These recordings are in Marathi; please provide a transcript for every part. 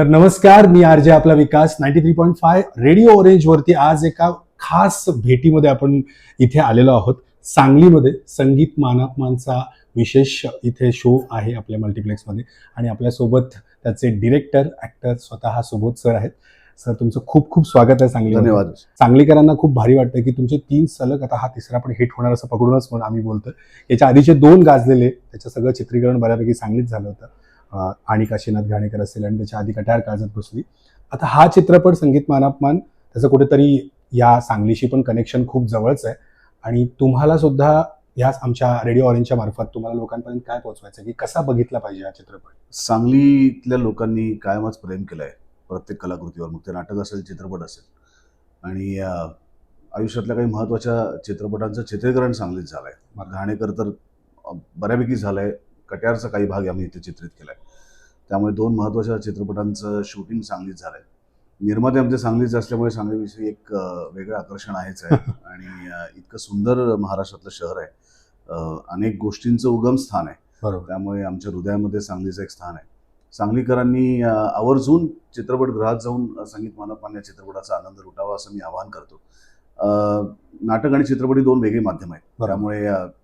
तर नमस्कार मी आर जे आपला Vikas ninety three point five radio Orange वरती आज एका खास भेटीमध्ये आपण इथे आलेलो आहोत. सांगलीमध्ये संगीत मानापमानचा विशेष इथे शो आहे आपल्या मल्टिप्लेक्समध्ये आणि आपल्यासोबत त्याचे डिरेक्टर ऍक्टर स्वतः सुबोध सर आहेत. सर तुमचं खूप खूप स्वागत आहे सांगली धन्यवाद. सांगलीकरांना खूप भारी वाटतं की तुमचे तीन सलग आता हा तिसरा पण हिट होणार असं पकडूनच म्हणून आम्ही बोलतोय. याच्या आधीचे दोन गाजलेले त्याचं सगळं चित्रीकरण बऱ्यापैकी सांगलीत झालं होतं. आणि काशीनाथ घाणेकर असेल आणि त्याच्या आधी कटार काळजात घुसली आता हा चित्रपट संगीत मानापमान त्याचं कुठेतरी या सांगलीशी पण कनेक्शन खूप जवळच आहे. आणि तुम्हाला सुद्धा या आमच्या रेडिओ ऑरेंजच्या मार्फत तुम्हाला लोकांपर्यंत काय पोहोचवायचं की कसा बघितला पाहिजे हा चित्रपट? सांगलीतल्या लोकांनी कायमच प्रेम केलं आहे प्रत्येक कलाकृतीवर मग ते नाटक असेल चित्रपट असेल. आणि आयुष्यातल्या काही महत्त्वाच्या चित्रपटांचं चित्रीकरण सांगलीत झालं आहे घाणेकर तर बऱ्यापैकी झालं आहे कट्यारचा काही भाग आम्ही इथे चित्रित केला आहे त्यामुळे दोन महत्त्वाच्या चित्रपटांचं शूटिंग सांगलीत झालं आहे निर्माते आमचे सांगलीचे असल्यामुळे सांगलीविषयी एक वेगळं आकर्षण आहेच आहे. आणि इतकं सुंदर महाराष्ट्रातलं शहर आहे. अनेक गोष्टींचं उगम स्थान आहे. त्यामुळे आमच्या हृदयामध्ये सांगलीचं एक स्थान आहे. सांगलीकरांनी आवर्जून चित्रपटगृहात जाऊन संगीत मानपान या चित्रपटाचा आनंद लुटावा असं मी आवाहन करतो. नाटक आणि चित्रपट ही दोन वेगळी माध्यम आहेत. त्यामुळे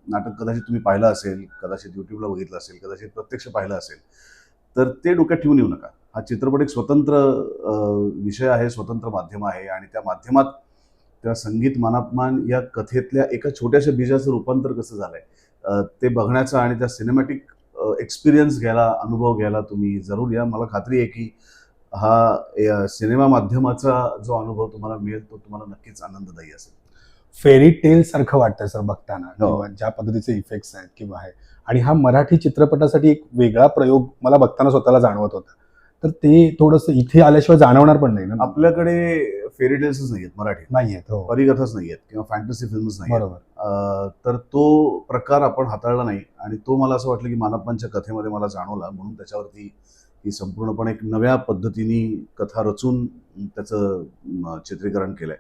नाटक कदाचित तुम्ही पाहिलं असेल कदाचित युट्यूबला बघितलं असेल कदाचित प्रत्यक्ष पाहिलं असेल तर ते डोक्यात ठेवून येऊ नका. हा चित्रपट एक स्वतंत्र विषय आहे स्वतंत्र माध्यम आहे आणि त्या माध्यमात त्या संगीत मानापमान या कथेतल्या एका छोट्याशा बीजाचं रूपांतर कसं झालंय ते बघण्याचा आणि त्या सिनेमॅटिक एक्सपिरियन्स घ्यायला अनुभव घ्यायला तुम्ही जरूर या. मला खात्री आहे की हा या सिनेमा माध्यमाचा जो अनुभव तुम्हाला मिळेल तो तुम्हाला नक्कीच आनंददायी असेल. फेरी टेल सारखं वाटतं सर बघताना हो. ज्या पद्धतीचे इफेक्ट्स आहेत किंवा आहे. आणि हा मराठी चित्रपटासाठी एक वेगळा प्रयोग मला बघताना स्वतःला जाणवत होता. तर ते थोडंसं इथे आल्याशिवाय जाणवणार पण नाही ना? आपल्याकडे फेरी टेल्सच नाही आहेत मराठी. नाहीयेत हो. परिकथाच नाही आहेत किंवा फॅन्टसी फिल्म्स नाही आहेत. बरोबर तर तो प्रकार आपण हाताळला नाही. आणि तो मला असं वाटलं की मानपांच्या कथेमध्ये मला जाणवला म्हणून त्याच्यावरती ही संपूर्णपणे एक नव्या पद्धतीने कथा रचून त्याचं चित्रीकरण केलंय.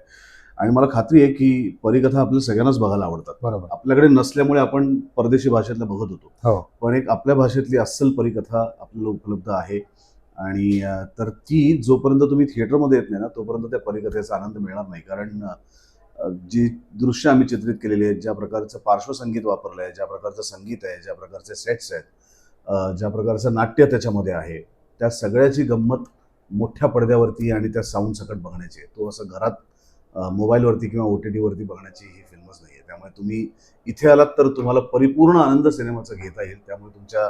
आणि मला खात्री आहे की परिकथा आपल्या सगळ्यांनाच बघायला आवडतात. बरोबर. आपल्याकडे नसल्यामुळे आपण परदेशी भाषेतल्या बघत होतो. हो. पण एक आपल्या भाषेतली अस्सल परिकथा आपल्याला उपलब्ध आहे. आणि तर ती जोपर्यंत तुम्ही थिएटरमध्ये येत नाही ना तोपर्यंत त्या परिकथेचा आनंद मिळणार नाही. कारण जी दृश्य आम्ही चित्रित केलेली आहेत ज्या प्रकारचं पार्श्वसंगीत वापरलं आहे ज्या प्रकारचं संगीत आहे ज्या प्रकारचे सेट्स आहेत ज्या प्रकारचं नाट्य त्याच्यामध्ये आहे त्या सगळ्याची गंमत मोठ्या पडद्यावरती आणि त्या साऊंड सकट बघण्याची आहे. तो असं घरात मोबाईलवरती किंवा ओ टी टीवरती बघण्याची ही फिल्मच नाही आहे त्यामुळे तुम्ही इथे आलात तर तुम्हाला परिपूर्ण आनंद सिनेमाचा घेता येईल. त्यामुळे तुमच्या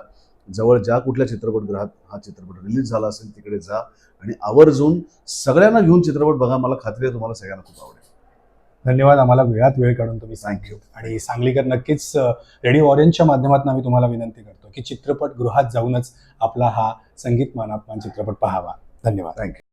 जवळ ज्या कुठल्या चित्रपटगृहात हा चित्रपट रिलीज झाला असेल तिकडे जा आणि आवर्जून सगळ्यांना घेऊन चित्रपट बघा. मला खात्री आहे तुम्हाला सगळ्यांना खूप आवडेल. धन्यवाद. आम्हाला वेळात वेळ काढून तुम्ही थँक्यू आणि सांगलीकर नक्कीच रेडिओ ऑरेंजच्या माध्यमातून आम्ही तुम्हाला विनंती करतो. की चित्रपटगृहात जाऊनच आपला हा संगीत मानापमान चित्रपट पाहावा. धन्यवाद. थँक्यू